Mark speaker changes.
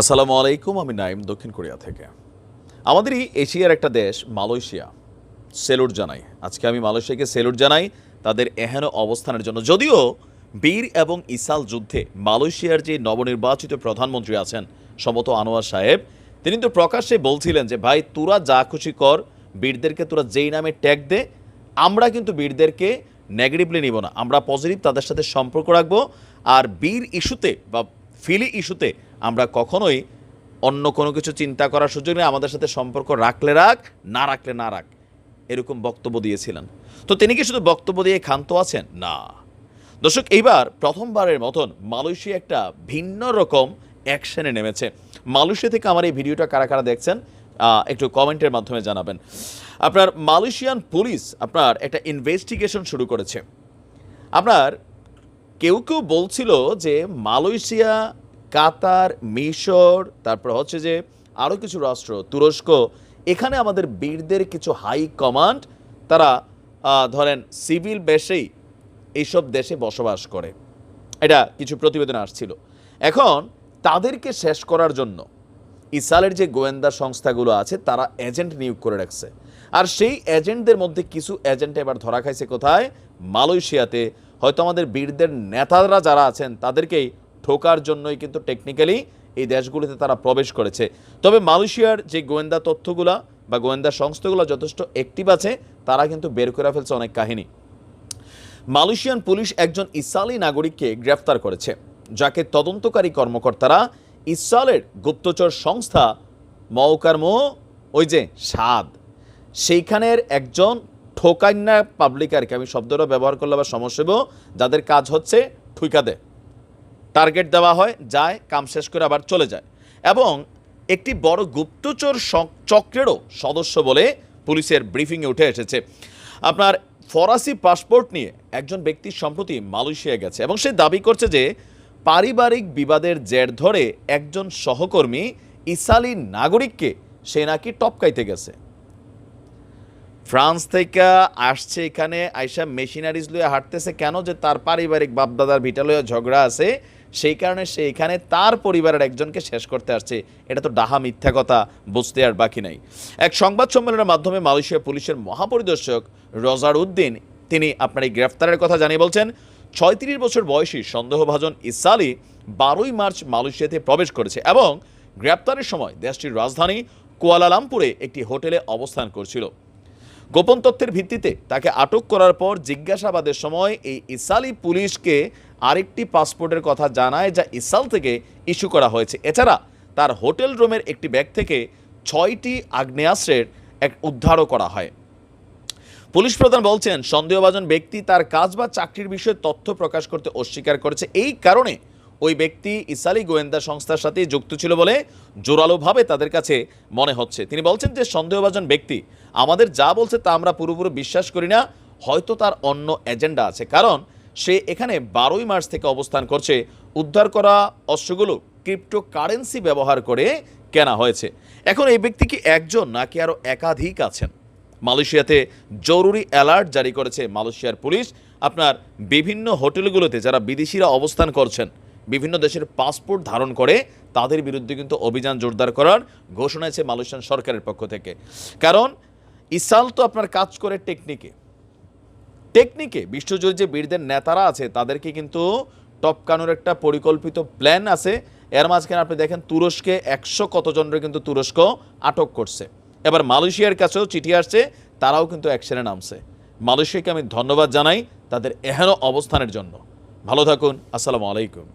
Speaker 1: আসসালামু আলাইকুম, আমি নাইম দক্ষিণ কোরিয়া থেকে। আমাদেরই এশিয়ার একটা দেশ, মালয়েশিয়া। সেলুট জানাই। আজকে আমি মালয়েশিয়াকে সেলুট জানাই তাদের এহেন অবস্থানের জন্য। যদিও বীর এবং ইসাল যুদ্ধে মালয়েশিয়ার যে নবনির্বাচিত প্রধানমন্ত্রী আছেন সমত আনোয়ার সাহেব, তিনি তো প্রকাশ্যে বলছিলেন যে, ভাই, তোরা যা খুশি কর, বীরদেরকে তোরা যেই নামে ট্যাগ দে, আমরা কিন্তু বীরদেরকে নেগেটিভলি নিব না। আমরা পজিটিভ তাদের সাথে সম্পর্ক রাখব। আর বীর ইস্যুতে বা ফিলি ইস্যুতে আমরা কখনোই অন্য কোনো কিছু চিন্তা করার সুযোগ নেই, আমাদের সাথে সম্পর্ক রাখলে রাখ, না রাখলে না রাখ। এরকম বক্তব্য দিয়েছিলেন। তো তিনি কি শুধু বক্তব্য দিয়ে ক্ষান্ত আছেন? না। দর্শক, এইবার প্রথমবারের মতন মালয়েশিয়া একটা ভিন্ন রকম অ্যাকশানে নেমেছে। মালয়েশিয়া থেকে আমার এই ভিডিওটা কারা কারা দেখছেন একটু কমেন্টের মাধ্যমে জানাবেন। আপনার মালয়েশিয়ান পুলিশ আপনার একটা ইনভেস্টিগেশন শুরু করেছে। আপনার কেউ কেউ বলছিল যে মালয়েশিয়া কাতার, মিশর, তারপর হচ্ছে যে আরও কিছু রাষ্ট্র, তুরস্ক, এখানে আমাদের বীরদের কিছু হাই কমান্ড তারা ধরেন সিভিল বেশেই এইসব দেশে বসবাস করে। এটা কিছু প্রতিবেদন আসছিল। এখন তাদেরকে শেষ করার জন্য ইসালের যে গোয়েন্দা সংস্থাগুলো আছে, তারা এজেন্ট নিয়োগ করে রাখছে। আর সেই এজেন্টদের মধ্যে কিছু এজেন্ট এবার ধরা খাইছে কোথায়? মালয়েশিয়াতে। হয়তো আমাদের বীরদের নেতারা যারা আছেন, তাদেরকেই ঠোকার জন্যই কিন্তু টেকনিক্যালি এই দেশগুলিতে তারা প্রবেশ করেছে। তবে মালয়েশিয়ার যে গোয়েন্দা তথ্যগুলা বা গোয়েন্দা সংস্থাগুলো যথেষ্ট অ্যাক্টিভ আছে, তারা কিন্তু বের করে ফেলছে অনেক কাহিনী। মালয়েশিয়ান পুলিশ একজন ইসালি নাগরিককে গ্রেফতার করেছে, যাকে তদন্তকারী কর্মকর্তারা ইসরায়েলের গুপ্তচর সংস্থা মৌকারমো ওই যে সাদ, সেইখানের একজন ঠোকাইন্না পাবলিকারকে আমি শব্দটা ব্যবহার করলে আবার সমস্যা যাদের কাজ হচ্ছে ঠুইকা দেয়। টার্গেট দেওয়া হয়, যায়, কাম শেষ করে আবার চলে যায়। এবং একটি বড় গুপ্তচর চক্রেরও সদস্য বলে পুলিশের ব্রিফিংয়ে উঠে এসেছে। আপনার ফরাসি পাসপোর্ট নিয়ে একজন ব্যক্তি সম্প্রতি মালয়েশিয়া গেছে এবং সে দাবি করছে যে পারিবারিক বিবাদের জের ধরে একজন সহকর্মী ইসালি নাগরিককে সে নাকি টপকাইতে গেছে। ফ্রান্স থেকে আসছে এখানে, আইসা মেশিনারিজ লইয়া হাঁটতেছে কেন যে তার পারিবারিক বাপদাদার ভিটা ঝগড়া আছে সেই কারণে সে এখানে তার পরিবারের একজনকে শেষ করতে আসছে। এটা তো ডাহা মিথ্যা কথা, বুঝতে আর বাকি নাই। এক সংবাদ সম্মেলনের মাধ্যমে মালয়েশিয়া পুলিশের মহাপরিদর্শক রজার উদ্দিন, তিনি আপনার এই গ্রেফতারের কথা জানিয়ে বলছেন, ছয়ত্রিশ বছর বয়সী সন্দেহভাজন ইসালি বারোই মার্চ মালয়েশিয়াতে প্রবেশ করেছে এবং গ্রেপ্তারের সময় দেশটির রাজধানী কুয়ালালামপুরে একটি হোটেলে অবস্থান করছিল। গোপন তথ্যের ভিত্তিতে তাকে আটক করার পর জিজ্ঞাসাবাদের সময় এই ইসালি পুলিশকে আরেকটি পাসপোর্টের কথা জানায় যা ইসাল থেকে ইস্যু করা হয়েছে। এছাড়া তার হোটেল রুমের একটি ব্যাগ থেকে ছয়টি আগ্নেয়াস্ত্রের এক উদ্ধারও করা হয়। পুলিশ প্রধান বলছেন, সন্দেহভাজন ব্যক্তি তার কাজ বা চাকরির বিষয়ে তথ্য প্রকাশ করতে অস্বীকার করেছে। এই কারণে ওই ব্যক্তি ইসালি গোয়েন্দা সংস্থার সাথে যুক্ত ছিল বলে জোরালোভাবে তাদের কাছে মনে হচ্ছে। তিনি বলছেন যে সন্দেহভাজন ব্যক্তি, আমাদের যা বলছে তা আমরা পুরোপুরি বিশ্বাস করি না, হয়তো তার অন্য এজেন্ডা আছে। কারণ সে এখানে বারোই মার্চ থেকে অবস্থান করছে। উদ্ধার করা অস্ত্রগুলো ক্রিপ্টো কারেন্সি ব্যবহার করে কেনা হয়েছে। এখন এই ব্যক্তি কি একজন নাকি আরও একাধিক আছেন? মালয়েশিয়াতে জরুরি অ্যালার্ট জারি করেছে মালয়েশিয়ার পুলিশ। আপনার বিভিন্ন হোটেলগুলোতে যারা বিদেশিরা অবস্থান করছেন বিভিন্ন দেশের পাসপোর্ট ধারণ করে তাদের বিরুদ্ধে কিন্তু অভিযান জোরদার করার ঘোষণা আছে মালয়েশিয়ান সরকারের পক্ষ থেকে। কারণ ইসাল তো আপনার কাজ করে টেকনিকে। টেকনিকে, বিশ্বজুড়ে যে বীরদের নেতারা আছে, তাদেরকে কিন্তু টপকানোর একটা পরিকল্পিত প্ল্যান আছে। এর মাঝখানে আপনি দেখেন তুরস্কে একশো কতজনের কিন্তু তুরস্ক আটক করছে। এবার মালয়েশিয়ার কাছেও চিঠি আসছে, তারাও কিন্তু অ্যাকশনে নামছে। মালয়েশিয়াকে আমি ধন্যবাদ জানাই তাদের এহেন অবস্থানের জন্য। ভালো থাকুন, আসসালামু আলাইকুম।